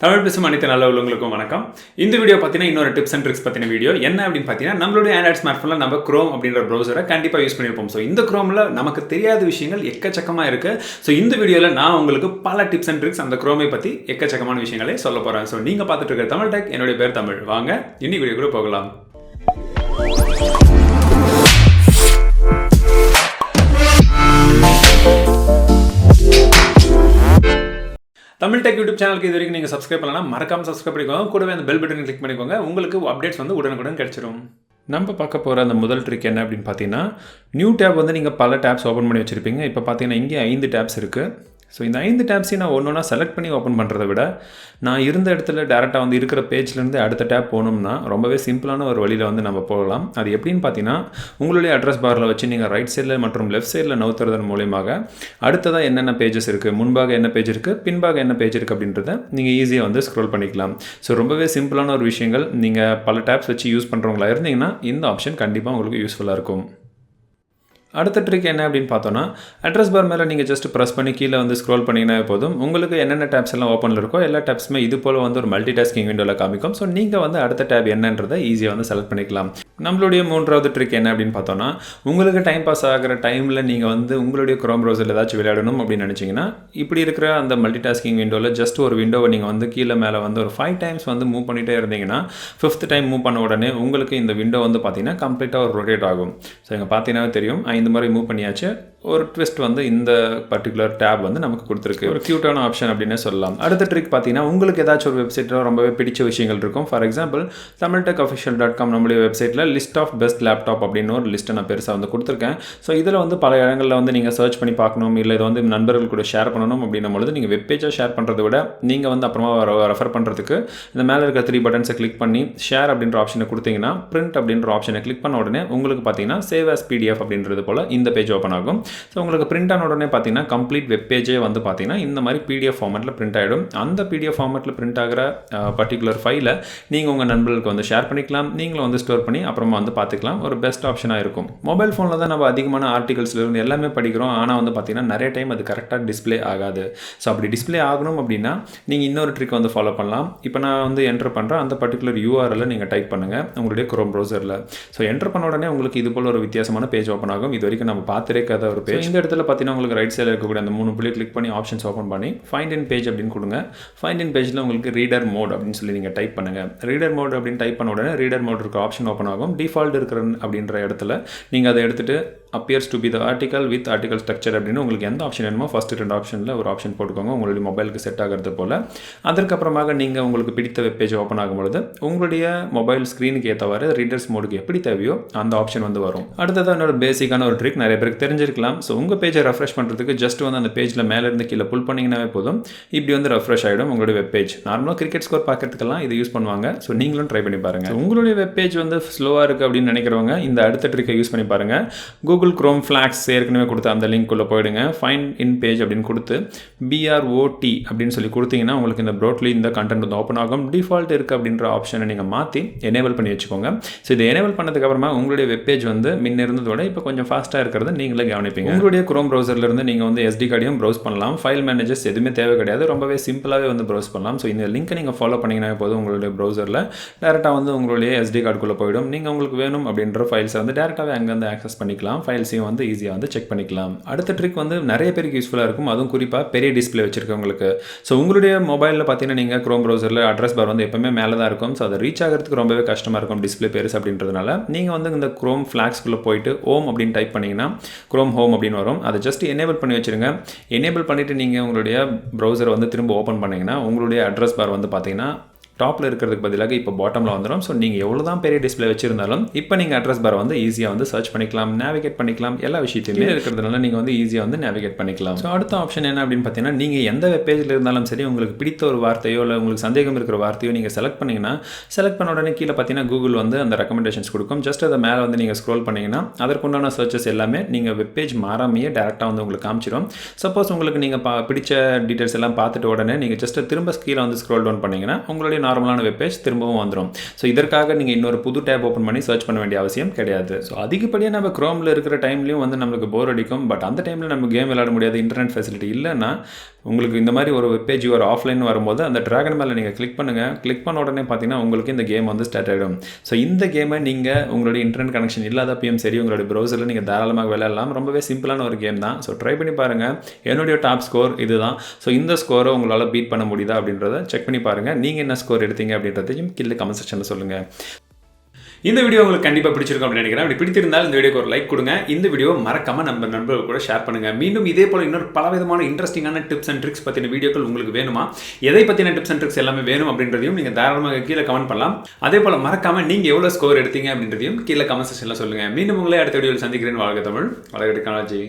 தமிழ் பேசும் அனைத்து நல்ல உள்ளவங்களுக்கும் வணக்கம். இந்த வீடியோ பார்த்தீங்கன்னா இன்னொரு டிப்ஸ் அண்ட் ட்ரிக்ஸ் பற்றின வீடியோ என்ன அப்படின்னு பார்த்தீங்கன்னா நம்மளுடைய ஆண்ட்ராய்ட் ஸ்மார்ட் ஃபோனில் நம்ம க்ரோம் அப்படின்ற ப்ரௌசரை கண்டிப்பாக யூஸ் பண்ணியிருப்போம் ஸோ இந்த க்ரோமில் நமக்கு தெரியாத விஷயங்கள் எக்கச்சக்கமாக இருக்குது ஸோ இந்த வீடியோவில் நான் உங்களுக்கு பல டிப்ஸ் அண்ட் ட்ரிக்ஸ் அந்த க்ரோமை பற்றி எக்கச்சக்கமான விஷயங்களே சொல்ல போகிறேன் ஸோ நீங்கள் பார்த்துட்டு இருக்கிற தமிழ் டெக் என்னுடைய பேர் தமிழ். வாங்க இன்னி வீடியோ கூட போகலாம். தமிழ் டெக் யூடியூப் சேனலுக்கு இது வரைக்கும் நீங்கள் சப்ஸ்கிரைப் பண்ணலாம் மறக்காம சப்ஸ்கிரைப் பண்ணிக்கோங்க. கூடவே அந்த பெல் பட்டனை கிளிக் பண்ணிக்கோங்க. உங்களுக்கு அப்டேட்ஸ் வந்து உடனுக்குடன் கிடைச்சிரும். நம்ம பார்க்க போகிற அந்த முதல் ட்ரிக் என்ன அப்படின்னு பார்த்தீங்கன்னா நியூ டேப் வந்து நீங்கள் பல டேப்ஸ் ஓப்பன் பண்ணி வச்சுருப்பீங்க. இப்போ பார்த்தீங்கன்னா இங்கே ஐந்து டேப்ஸ் இருக்குது ஸோ இந்த ஐந்து டேப்ஸையும் நான் ஒன்று ஒன்றா செலக்ட் பண்ணி ஓப்பன் பண்ணுறத விட நான் இருந்த இடத்துல டேரெக்டாக வந்து இருக்கிற பேஜ்லேருந்து அடுத்த டேப் போகணும்னா ரொம்பவே சிம்பிளான ஒரு வழியில் வந்து நம்ம போகலாம். அது எப்படின்னு பார்த்தீங்கன்னா உங்களுடைய அட்ரஸ் பாரில் வச்சு நீங்கள் ரைட் சைடில் மற்றும் லெஃப்ட் சைடில் நவுத்துறதன் மூலியமாக அடுத்ததாக என்னென்ன பேஜஸ் இருக்குது முன்பாக என்ன பேஜ் இருக்குது பின்பாக என்ன பேஜ் இருக்குது அப்படின்றத நீங்கள் ஈஸியாக வந்து ஸ்க்ரோல் பண்ணிக்கலாம். ஸோ ரொம்பவே சிம்பிளான ஒரு விஷயங்கள். நீங்கள் பல டேப்ஸ் வச்சு யூஸ் பண்ணுறவங்களா இருந்தீங்கன்னா இந்த ஆப்ஷன் கண்டிப்பாக உங்களுக்கு யூஸ்ஃபுல்லாக இருக்கும். அடுத்த ட்ரிக் என்ன அப்படின்னு பார்த்தோன்னா அட்ரஸ் பார் மேலே நீங்கள் ஜஸ்ட் ப்ரெஸ் பண்ணி கீழே வந்து ஸ்க்ரோல் பண்ணிங்கன்னா போதும். உங்களுக்கு என்னென்ன டேப்ஸ் எல்லாம் ஓப்பனில் இருக்கோ எல்லா டேப்ஸுமே இது போல் வந்து ஒரு மல்டி டாஸ்கிங் விண்டோவில் காமிக்கும். ஸோ நீங்கள் வந்து அடுத்த டேப் என்னன்றதை ஈஸியாக வந்து செலக்ட் பண்ணிக்கலாம். நம்மளுடைய மூன்றாவது ட்ரிக் என்ன அப்படின்னு பார்த்தோன்னா உங்களுக்கு டைம் பாஸ் ஆகிற டைமில் நீங்கள் வந்து உங்களுடைய க்ரோம் ப்ரௌசரில் ஏதாச்சும் விளையாடணும் அப்படின்னு நினச்சிங்கன்னா இப்படி இருக்கிற அந்த மல்டி டாஸ்கிங் விண்டோவில் ஜஸ்ட் ஒரு விண்டோவை நீங்கள் வந்து கீழே மேலே வந்து ஒரு ஃபைவ் டைம்ஸ் வந்து மூவ் பண்ணிகிட்டே இருந்தீங்கன்னா ஃபிஃப்த் டைம் மூவ் பண்ண உடனே உங்களுக்கு இந்த விண்டோ வந்து பார்த்தீங்கன்னா கம்ப்ளீட்டாக ஒரு ரொட்டேட் ஆகும். ஸோ இங்கே பார்த்தீங்கன்னா தெரியும். ஐந்து முறை மூவ் பண்ணியாச்சு. ஒரு ட்விஸ்ட் வந்து இந்த பர்டிகுலர் டேப் வந்து நமக்கு கொடுத்துருக்கு. ஒரு க்யூட்டான ஆப்ஷன் அப்படின்னே சொல்லலாம். அடுத்த ட்ரிக் பார்த்தீங்கன்னா உங்களுக்கு ஏதாச்சும் ஒரு வெப்சைட்டில் ரொம்பவே பிடிச்ச விஷயங்கள் இருக்கும். For example Tamil tech official dot com நம்மளுடைய வெப்சைட்டில் லிஸ்ட் ஆஃப் பெஸ்ட் லேப்டாப் அப்படின்னு ஒரு லிஸ்ட்டை நான் பெருசாக வந்து கொடுத்துருக்கேன். ஸோ இதில் வந்து பல இடங்களில் வந்து நீங்கள் சர்ச் பண்ணி பார்க்கணும் இல்லை இதை வந்து நண்பர்கள் கூட ஷேர் பண்ணணும் அப்படின்னும் பொழுது நீங்கள் வெப்பேஜாக ஷேர் பண்ணுறதை விட நீங்கள் வந்து அப்புறமா ரெஃபர் பண்ணுறதுக்கு இந்த மேலே இருக்க த்ரீ பட்டன்ஸை கிளிக் பண்ணி ஷேர் அப்படின்ற ஆப்ஷனை கொடுத்தீங்கன்னா பிரிண்ட் அப்படின்ற ஆப்ஷனை கிளிக் பண்ண உடனே உங்களுக்கு பார்த்தீங்கன்னா சேவ் ஆஸ் பிடிஎஃப் அப்படின்றது போல் இந்த பேஜ் ஓப்பன் ஆகும். ஸோ உங்களுக்கு பிரிண்ட் ஆன உடனே பார்த்தீங்கன்னா கம்ப்ளீட் வெப் பேஜே வந்து பார்த்தீங்கன்னா இந்த மாதிரி பிடிஎஃப் ஃபார்மெட்டில் பிரிண்ட் ஆகிடும் அந்த பிடிஎஃப் ஃபார்மெட்டில் பிரிண்ட் ஆகிற பர்டிகுலர் ஃபைலை நீங்கள் உங்கள் நண்பர்களுக்கு வந்து ஷேர் பண்ணிக்கலாம். நீங்களும் வந்து ஸ்டோர் பண்ணி அப்புறமா வந்து பார்த்துக்கலாம். ஒரு பெஸ்ட் ஆப்ஷனாக இருக்கும். மொபைல் ஃபோனில் தான் நம்ம அதிகமான ஆர்டிகல்ஸில் இருந்து எல்லாமே படிக்கிறோம். ஆனால் வந்து பார்த்தீங்கன்னா நிறைய டைம் அது கரெக்டாக டிஸ்ப்ளே ஆகாது. ஸோ அப்படி டிஸ்ப்ளே ஆகணும் அப்படின்னா நீங்கள் இன்னொரு ட்ரிக் வந்து ஃபாலோ பண்ணலாம். இப்போ நான் வந்து என்டர் பண்ணுறேன் அந்த பர்டிகுலர் யூஆர்எல் நீங்கள் டைப் பண்ணுங்கள் உங்களுடைய குரோம் ப்ரௌசரில் ஸோ என்டர் பண்ண உடனே உங்களுக்கு இது போல் ஒரு வித்தியாசமான பேஜ் ஓப்பன் ஆகும். இது வரைக்கும் நம்ம பார்த்துருக்காத ஒரு பேஜ் இந்த இடத்துல பார்த்தீங்கன்னா உங்களுக்கு ரைட் சைடில் இருக்கக்கூடிய அந்த மூணு புள்ளி கிளிக் பண்ணி ஆப்ஷன்ஸ் ஓப்பன் பண்ணி ஃபைண்ட் இன் பேஜ் அப்படின்னு கொடுங்க. ஃபைண்ட் இன் பேஜில் உங்களுக்கு ரீடர் மோட் அப்படின்னு சொல்லி நீங்கள் டைப் பண்ணுங்கள் ரீடர் மோட் அப்படின்னு டைப் பண்ண உடனே ரீடர் மோட் இருக்க ஆப்ஷன் ஓப்பன் ஆகும். டிஃபால்ட் இருக்கிற அப்படின்ற இடத்துல நீங்கள் அதை எடுத்துட்டு appears to be the article with article structure அப்படின்னு உங்களுக்கு எந்த ஆப்ஷன் வேணுமோ ஃபஸ்ட் ரெண்டு ஆப்ஷனில் ஒரு ஆப்ஷன் போட்டுக்கோங்க. உங்களுடைய மொபைலுக்கு செட் ஆகிறது போல். அதற்கப்புறமாக நீங்கள் உங்களுக்கு பிடித்த வெப்பேஜ் ஓப்பன் ஆகும்பொழுது உங்களுடைய மொபைல் ஸ்க்ரீனுக்கு ஏற்றவாறு ரீடர்ஸ் மோடுக்கு எப்படி தேவையோ அந்த ஆப்ஷன் வந்து வரும். அடுத்ததாக என்னோட பேசிக்கான ஒரு ட்ரிக் நிறைய பேருக்கு தெரிஞ்சிருக்கலாம். ஸோ உங்கள் பேஜை ரெஃப்ரெஷ் பண்ணுறதுக்கு ஜஸ்ட் வந்து அந்த பேஜில் மேலேருந்து கீழே புல் பண்ணிங்கனாவே போதும். இப்படி வந்து ரெஃப்ரெஷ் ஆகிடும் உங்களுடைய வெப்பேஜ் நார்மலாக கிரிக்கெட் ஸ்கோர் பார்க்கறதுக்கெல்லாம் இது யூஸ் பண்ணுவாங்க. ஸோ நீங்களும் ட்ரை பண்ணி பாருங்கள் உங்களுடைய வெப்பேஜ் வந்து ஸ்லோவாக இருக்குது அப்படின்னு நினைக்கிறவங்க இந்த அடுத்த ட்ரிக்கை யூஸ் பண்ணி பாருங்கள் கூகுள் க்ரோம் ஃப்ளாக்ஸ் ஏற்கனவே கொடுத்த அந்த லிங்க்குள்ளே போயிடுங்க. ஃபைன் இன் பேஜ் அப்படின்னு கொடுத்து பிஆர்ஓடி அப்படின்னு சொல்லி கொடுத்தீங்கன்னா உங்களுக்கு இந்த ப்ரோட்லி இந்த கண்டென்ட் வந்து ஓப்பன் ஆகும். டிஃபால்ட் இருக்குது அப்படின்ற ஆப்ஷனை நீங்கள் மாற்றி எனேபிள் பண்ணி வச்சுக்கோங்க. ஸோ இதை எனேபிள் பண்ணதுக்கப்புறமா உங்களுடைய வெப் பேஜ் வந்து முன்ன இருந்ததோட இப்போ கொஞ்சம் ஃபாஸ்ட்டாக இருக்கிறத நீங்களே கவனிப்பீங்க. உங்களுடைய க்ரோம் ப்ரௌசர்லேருந்து நீங்கள் வந்து எஸ்டி கார்டையும் ப்ரௌஸ் பண்ணலாம். ஃபைல் மேனேஜர்ஸ் எதுவுமே தேவை கிடையாது. ரொம்பவே சிம்பிளாகவே வந்து ப்ரௌஸ் பண்ணலாம். ஸோ இந்த லிங்க்கை நீங்கள் ஃபாலோ பண்ணிங்கன்னா போதும் உங்களுடைய ப்ரௌசரில் டேரெக்டாக வந்து உங்களுடைய எஸ்டி கார்டுக்குள்ளே போயிடும். நீங்கள் உங்களுக்கு வேணும் அப்படின்ற ஃபைல்ஸை வந்து டேரெக்டாகவே அங்கேருந்து ஆக்சஸ் பண்ணிக்கலாம். ஃபைல்ஸையும் வந்து ஈஸியாக வந்து செக் பண்ணிக்கலாம். அடுத்த ட்ரிக் வந்து நிறைய பேருக்கு யூஸ்ஃபுல்லாக இருக்கும். அதுவும் குறிப்பாக பெரிய டிஸ்பிளே வச்சிருக்கவங்களுக்கு. ஸோ உங்களுடைய மொபைலில் பார்த்தீங்கன்னா நீங்கள் க்ரோம் ப்ரௌசரில் அட்ரஸ் பார் வந்து எப்பவுமே மேலே தான் இருக்கும். ஸோ அதை ரீச் ஆகிறதுக்கு ரொம்பவே கஷ்டமாக இருக்கும் டிஸ்பிளே பெருசு அப்படின்றதுனால. நீங்கள் வந்து இந்த க்ரோம் ஃப்ளாக்ஸ்குள்ளே போயிட்டு ஓம் அப்படின்னு டைப் பண்ணிங்கன்னா க்ரோம் ஹோம் அப்படின்னு வரும். அதை ஜஸ்ட் எனேபிள் பண்ணி வச்சுருங்க. எனேபிள் பண்ணிவிட்டு நீங்கள் உங்களுடைய ப்ரௌசரை வந்து திரும்ப ஓப்பன் பண்ணிங்கன்னா உங்களுடைய அட்ரஸ் பார் வந்து பார்த்தீங்கன்னா டாப்பில் இருக்கிறதுக்கு பதிலாக இப்போ பாட்டமில் வந்துடும் ஸோ நீங்கள் எவ்வளோ தான் பெரிய டிஸ்பிளே வச்சிருந்தாலும் இப்போ நீங்கள் அட்ரஸ் பார் வந்து ஈஸியாக வந்து சர்ச் பண்ணிக்கலாம் நேவிகேட் பண்ணிக்கலாம் எல்லா விஷயத்தையுமே இருக்கிறதுனால நீங்கள் வந்து ஈஸியாக வந்து நேவிகேட் பண்ணிக்கலாம். ஸோ அடுத்த ஆப்ஷன் என்ன அப்படின்னு பார்த்தீங்கன்னா நீங்கள் எந்த வெப் பேஜில் இருந்தாலும் சரி உங்களுக்கு பிடித்த ஒரு வார்த்தையோ இல்லை உங்களுக்கு சந்தேகம் இருக்கிற வார்த்தையோ நீங்கள் செலக்ட் பண்ணிங்கன்னா செலக்ட் பண்ண உடனே கீழே பார்த்தீங்கன்னா கூகுள் வந்து அந்த ரெக்கமெண்டேஷன்ஸ் கொடுக்கும். ஜஸ்ட் அதை மேலே வந்து நீங்கள் ஸ்க்ரோல் பண்ணிங்கன்னா அதற்குண்டான சர்ச்சஸ் எல்லாமே நீங்கள் வெப் பேஜ் மாறாமையே டேரெக்டாக வந்து உங்களுக்கு காமிச்சிடும் சப்போஸ் உங்களுக்கு நீங்கள் பா பிடிச்ச டீட்டெயில்ஸ் எல்லாம் பார்த்துட்டு உடனே நீங்கள் ஜஸ்ட் திரும்ப கீழே வந்து ஸ்க்ரோல் டவுன் பண்ணிங்கன்னா உங்களுடைய நார்மலான வெப் பேஜ் திரும்பவும் வந்துடும் ஸோ இதற்காக நீங்கள் இன்னொரு புது டேப் ஓப்பன் பண்ணி சர்ச் பண்ண வேண்டிய அவசியம் கிடையாது. ஸோ அதிகப்படியாக நம்ம க்ரோமில் இருக்கிற டைம்லையும் வந்து நம்மளுக்கு போர் அடிக்கும். பட் அந்த டைமில் நம்ம கேம் விளையாட முடியாது இன்டர்நெட் ஃபெசிலிட்டி இல்லைன்னா உங்களுக்கு இந்த மாதிரி ஒரு வெப்பேஜ் ஒரு ஆஃப்லைன் வரும்போது அந்த ட்ராகன் மேலே நீங்கள் கிளிக் பண்ணுங்கள் கிளிக் பண்ண உடனே பார்த்தீங்கன்னா உங்களுக்கு இந்த கேம் வந்து ஸ்டார்ட் ஆகிடும் ஸோ இந்த கேமை நீங்கள் உங்களுடைய இன்டர்நெட் கனெக்ஷன் இல்லாதப்பையும் சரி உங்களுடைய ப்ரௌசரில் நீங்கள் தாராளமாக விளையாடலாம். ரொம்பவே சிம்பிளான ஒரு கேம் தான். ஸோ ட்ரை பண்ணி பாருங்கள் என்னுடைய டாப் ஸ்கோர் இதுதான். ஸோ இந்த ஸ்கோரை உங்களால் பீட் பண்ண முடியுதா அப்படின்றத செக் பண்ணி பாருங்கள் நீங்கள் என்ன ஸ்கோர் எடுத்தீங்க அப்படின்றதையும் கீழே கமெண்ட் செக்ஷனில் சொல்லுங்கள் இந்த வீடியோ உங்களுக்கு கண்டிப்பாக பிடிச்சிருக்கும் அப்படின்னு நினைக்கிறேன். அப்படி பிடித்திருந்தால் இந்த வீடியோக்கு ஒரு லைக் கொடுங்க. இந்த வீடியோ மறக்காமல் நம்ம நண்பர்கள் கூட ஷேர் பண்ணுங்கள் மீண்டும் இதே போல் இன்னொரு பலவிதமான இன்ட்ரெஸ்டிங்கான டிப்ஸ் அண்ட் ட்ரிக்ஸ் பற்றின வீடியோக்கள் உங்களுக்கு வேணுமா? எதை பற்றின டிப்ஸ் அண்ட் ட்ரிக்ஸ் எல்லாமே வேணும் அப்படின்றதையும் நீங்கள் தாராளமாக கீழே கமெண்ட் பண்ணலாம். அதே போல் மறக்காமல் நீங்கள் எவ்வளோ ஸ்கோர் எடுத்தீங்க அப்படின்றதையும் கீழே கமெண்ட் செக்ஷனில் சொல்லுங்கள் மீண்டும் உங்களை அடுத்த வீடியோவில் சந்திக்கிறேன். வாழ்க தமிழ். வளர்க டெக்னாலஜி